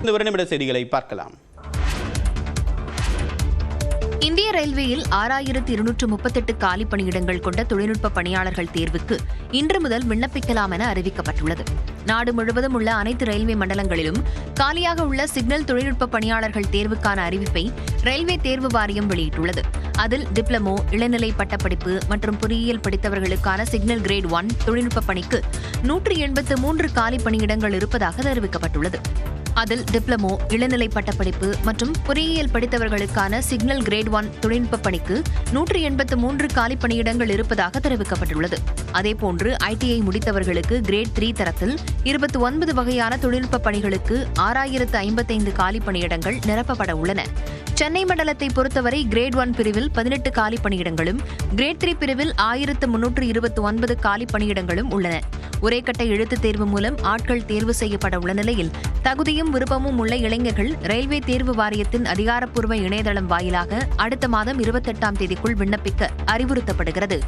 இந்த ஒரு நிமிட செய்திகளை பார்க்கலாம். இந்திய ரயில்வேயில் ஆறாயிரத்து இருநூற்று முப்பத்தெட்டு காலி பணியிடங்கள் கொண்ட தொழில்நுட்ப பணியாளர்கள் தேர்வுக்கு இன்று முதல் விண்ணப்பிக்கலாம் என அறிவிக்கப்பட்டுள்ளது. நாடு முழுவதும் உள்ள அனைத்து ரயில்வே மண்டலங்களிலும் காலியாக உள்ள சிக்னல் தொழில்நுட்ப பணியாளர்கள் தேர்வுக்கான அறிவிப்பை ரயில்வே தேர்வு வாரியம் வெளியிட்டுள்ளது. அதில் டிப்ளமோ இளநிலை பட்டப்படிப்பு மற்றும் பொறியியல் படித்தவர்களுக்கான சிக்னல் கிரேட் ஒன் தொழில்நுட்ப பணிக்கு நூற்றி எண்பத்து மூன்று காலி பணியிடங்கள் இருப்பதாக தெரிவிக்கப்பட்டுள்ளது. அதில் டிப்ளமோ இளநிலை பட்டப்படிப்பு மற்றும் பொறியியல் படித்தவர்களுக்கான சிக்னல் கிரேட் ஒன் தொழில்நுட்ப பணிக்கு நூற்றி எண்பத்து மூன்று காலி பணியிடங்கள் இருப்பதாக தெரிவிக்கப்பட்டுள்ளது. அதேபோன்று ஐடிஐ முடித்தவர்களுக்கு கிரேட் த்ரீ தரத்தில் இருபத்தி ஒன்பது வகையான தொழில்நுட்ப பணிகளுக்கு ஆறாயிரத்து ஐம்பத்தைந்து காலி பணியிடங்கள் நிரப்பப்பட உள்ளன. சென்னை மண்டலத்தை பொறுத்தவரை கிரேட் ஒன் பிரிவில் பதினெட்டு காலி பணியிடங்களும் கிரேட் த்ரீ பிரிவில் ஆயிரத்து முன்னூற்று இருபத்தி ஒன்பது காலி பணியிடங்களும் உள்ளன. ஒரே கட்ட எழுத்துத் தேர்வு மூலம் ஆட்கள் தேர்வு செய்யப்பட உள்ள நிலையில் தகுதியும் விருப்பமும் உள்ள இளைஞர்கள் ரயில்வே தேர்வு வாரியத்தின் அதிகாரப்பூர்வ இணையதளம் வாயிலாக அடுத்த மாதம் இருபத்தெட்டாம் தேதிக்குள் விண்ணப்பிக்க அறிவுறுத்தப்படுகிறது.